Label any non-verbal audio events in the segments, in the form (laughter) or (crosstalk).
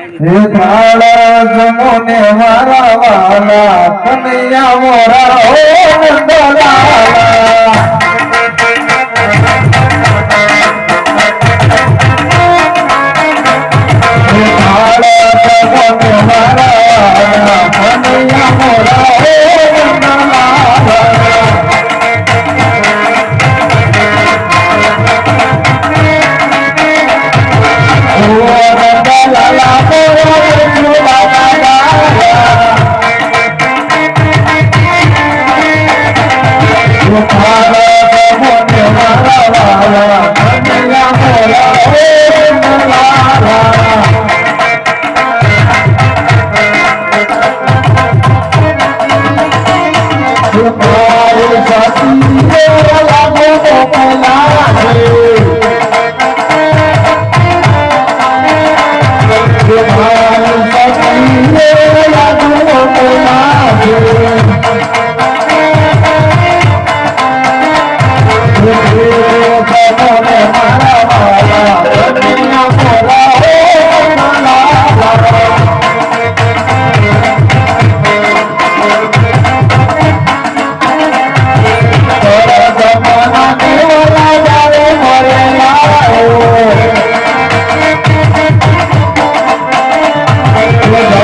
હે કાળા જમોને મારા વાલા કનૈયા મોરા હો નંદલાલા.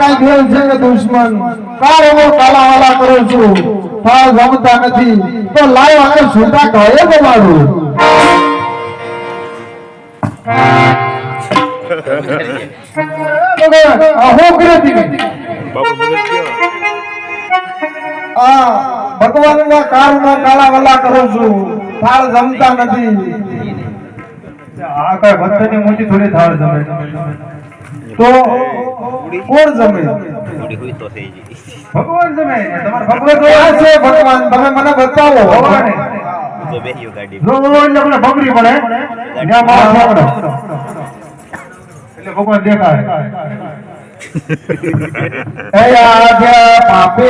કઈ દેવ છે કે દુશ્મન? કાળ હું કાલાવાલા કરું છું? ફાળ ગમતા નથી. તો લાવ આગળ છૂટા કહે તમારું અહો કરે બાપુ મગજ કયો આ ભગવાનના કાળના કરું છું. ફાળ જમતા નથી. આ કઈ ભક્તની મોટી થોડી થાળ જમે. તો કોણ જમે ભગવાન જમે. તમારે ભગવાન આ છે ભગવાન. તમે મને બતાવો ભગવાન. તો બેહીઓ ગાડી રોજ આપણે બગડી પડે. ત્યાં એટલે ભગવાન દેખાય. (laughs) એ આજ પાપે